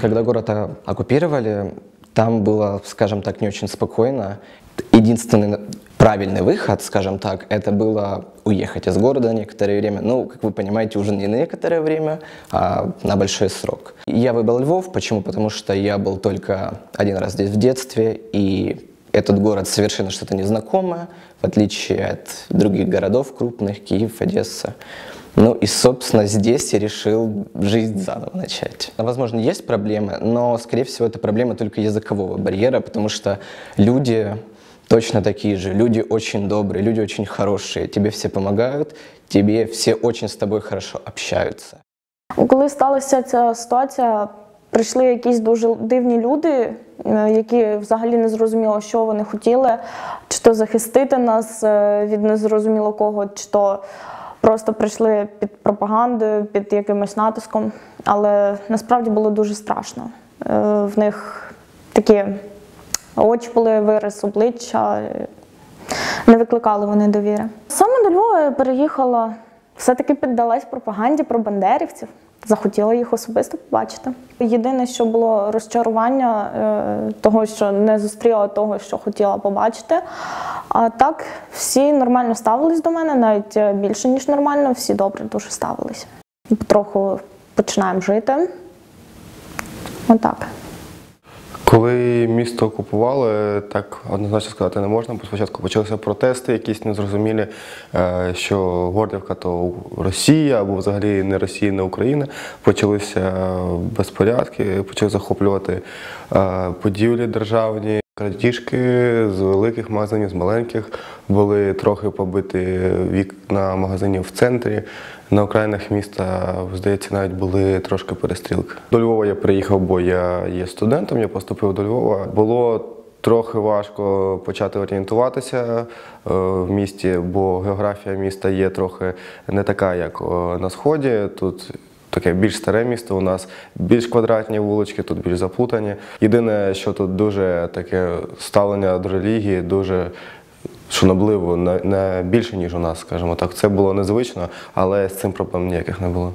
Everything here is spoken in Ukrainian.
Когда город оккупировали, там было, скажем так, не очень спокойно. Единственный правильный выход, скажем так, это было уехать из города некоторое время. Ну, как вы понимаете, уже не на некоторое время, а на большой срок. Я выбрал Львов. Почему? Потому что я был только один раз здесь в детстве, и этот город совершенно что-то незнакомое, в отличие от других городов крупных, Киев, Одесса. Ну и, собственно, здесь я решил жизнь заново начать. Возможно, есть проблемы, но, скорее всего, это проблема только языкового барьера, потому что люди точно такие же. Люди очень добрые, люди очень хорошие. Тебе все помогают, тебе все очень с тобой хорошо общаются. Коли сталася ця ситуація, прийшли якісь дуже дивні люди, е, які взагалі не зрозуміло, що вони хотіли, чи то захистити нас е, від незрозуміло кого, чи то просто прийшли під пропагандою, під якимось натиском. Але насправді було дуже страшно. Е, В них такі очі були, вираз обличчя. не викликали вони довіри. Саме до Львова я переїхала, все-таки піддалась пропаганді про бандерівців. Захотіла їх особисто побачити. Єдине, що було розчарування е, того, що не зустріла того, що хотіла побачити. А так всі нормально ставились до мене, навіть е, більше ніж нормально, всі добре дуже ставились. Потроху починаємо жити. Отак. Коли місто окупували, так однозначно сказати не можна. бо Спочатку почалися протести, якісь незрозумілі, е, що Гордівка то Росія або взагалі не Росія, не Україна. Почалися безпорядки, почали захоплювати е, будівлі державні. Крадіжки з великих магазинів, з маленьких були трохи побиті вікна магазинів в центрі. На окраїнах міста, здається, навіть були трошки перестрілки. До Львова я приїхав, бо я є студентом, я поступив до Львова. Було трохи важко почати орієнтуватися е, в місті, бо географія міста є трохи не така, як е, на сході. Тут таке більш старе місто у нас, більш квадратні вулички, тут більш заплутані. Єдине, що тут дуже таке ставлення до релігії, дуже шанобливо, не, більше, ніж у нас, скажімо так. Це було незвично, але з цим проблем ніяких не було.